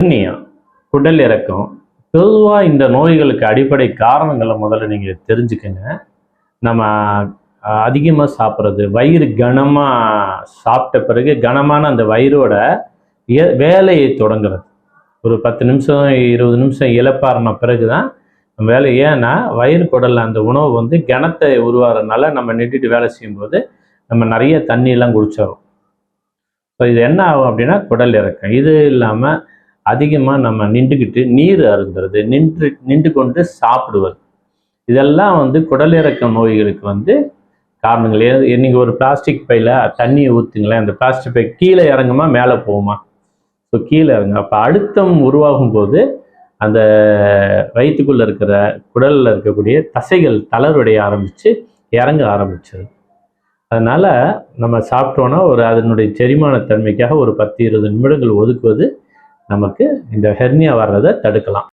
Hernia குடல் இறக்கம் பொதுவாக இந்த நோய்களுக்கு அடிப்படை காரணங்களை முதல்ல நீங்கள் தெரிஞ்சுக்கங்க. நம்ம அதிகமாக சாப்பிட்றது வயிறு கனமாக சாப்பிட்ட பிறகு கனமான அந்த வயிறோட வேலையை தொடங்குறது. ஒரு பத்து நிமிஷம் இருபது நிமிஷம் இழப்பாறின பிறகு தான் வேலை ஏன்னா வயிறு குடலில் அந்த உணவு வந்து கனத்தை உருவாகிறதுனால நம்ம நின்றுட்டு வேலை செய்யும்போது நம்ம நிறைய தண்ணியெல்லாம் குடிச்சிடும் ஸோ இது என்ன ஆகும் அப்படின்னா குடல் இறக்கம். இது இல்லாமல் அதிகமாக நம்ம நின்றுக்கிட்டு நீர் அருந்துறது நின்று நின்று கொண்டு சாப்பிடுவது. இதெல்லாம் வந்து குடல் இறக்க நோய்களுக்கு வந்து காரணங்கள். நீங்கள் ஒரு பிளாஸ்டிக் பையில் தண்ணியை ஊற்றுங்களேன் அந்த பிளாஸ்டிக் பை கீழே இறங்குமா மேலே போகுமா? ஸோ கீழே இறங்க. அப்போ அழுத்தம் உருவாகும் போது அந்த வயிற்றுக்குள்ளே இருக்கிற குடலில் இருக்கக்கூடிய தசைகள் தளர்வடைய ஆரம்பித்து இறங்க ஆரம்பிச்சது அதனால் நம்ம சாப்பிட்டோன்னா ஒரு அதனுடைய செரிமான தன்மைக்காக ஒரு பத்து இருபது நிமிடங்கள் ஒதுக்குவது நமக்கு இந்த ஹெர்னியா வர்றதை தடுக்கலாம்.